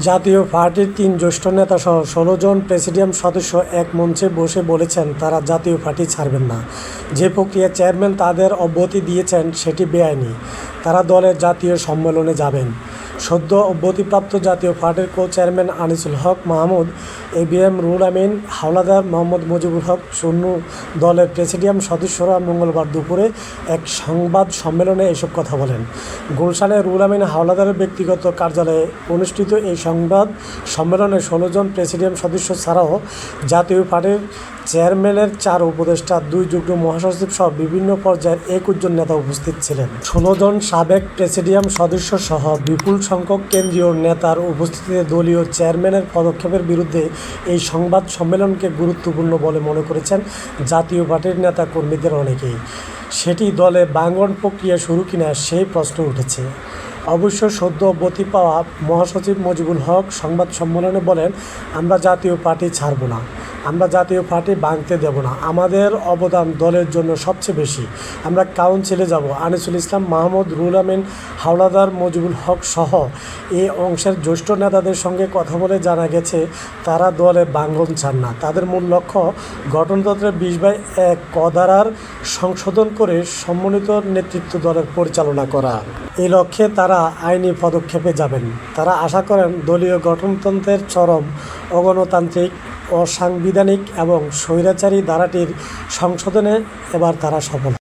জাতীয় পার্টির তিন জ্যেষ্ঠ নেতা সহ ষোলো জন প্রেসিডিয়াম সদস্য এক মঞ্চে বসে বলেছেন, তারা জাতীয় পার্টি ছাড়বেন না। যে প্রক্রিয়া চেয়ারম্যান তাদের অব্যাহতি দিয়েছেন সেটি বেআইনি। তারা দলের জাতীয় সম্মেলনে যাবেন। সদ্য অব্যতিপ্রাপ্ত জাতীয় পার্টির co chairman Anisul Haque Mahmud A B M Ruhul Amin, Howlader Mohammad Mujibul Haque সন্নু দলের প্রেসিডিয়াম সদস্যরা মঙ্গলবার দুপুরে এক সংবাদ সম্মেলনে এসব কথা বলেন। গুলশানে রুল আমিন হাওলাদারের ব্যক্তিগত কার্যালয়ে অনুষ্ঠিত এই সংবাদ সম্মেলনে ষোলো জন প্রেসিডিয়াম সদস্য ছাড়াও জাতীয় পার্টির চেয়ারম্যানের চার উপদেষ্টা, দুই যুগ্ম মহাসচিব সহ বিভিন্ন পর্যায়ের একুশ জন নেতা উপস্থিত ছিলেন। ষোলো জন সাবেক প্রেসিডিয়াম সদস্য সহ বিপুল সংখ্যক কেন্দ্রীয় নেতার উপস্থিতিতে দলীয় চেয়ারম্যানের পদক্ষেপের বিরুদ্ধে এই সংবাদ সম্মেলনকে গুরুত্বপূর্ণ বলে মনে করেছেন জাতীয় পার্টির নেতা কর্মীদের অনেকেই। সেটি দলে বাঙ্গন প্রক্রিয়া শুরু কিনা সেই প্রশ্ন উঠেছে। অবশ্য সদ্য অব্যতি পাওয়া মহাসচিব মজিবুল হক সংবাদ সম্মেলনে বলেন, আমরা জাতীয় পার্টি ছাড়ব না। আমরা জাতীয় পার্টি ভাঙতে দেব না। আমাদের অবদান দলের জন্য সবচেয়ে বেশি। আমরা কাউন্সিলে যাব। আনিসুল ইসলাম, মাহমুদ রুল আমিন, হাওলাদার মজিবুল হক সহ এই অংশের জ্যেষ্ঠ নেতাদের সঙ্গে কথা বলে জানা গেছে, তারা দলে বাঙ্গন চান না। তাদের মূল লক্ষ্য গঠনতন্ত্রের বিশ বাই এক কদারার সংশোধন করে সম্মিলিত নেতৃত্ব দলের পরিচালনা করা। এই লক্ষ্যে তারা আইনি পদক্ষেপে যাবেন। তারা আশা করেন দলীয় গঠনতন্ত্রের চরম অগণতান্ত্রিক অসাংবিধানিক এবং স্বৈরাচারী ধারাটির সংশোধনে এবার তারা সফল।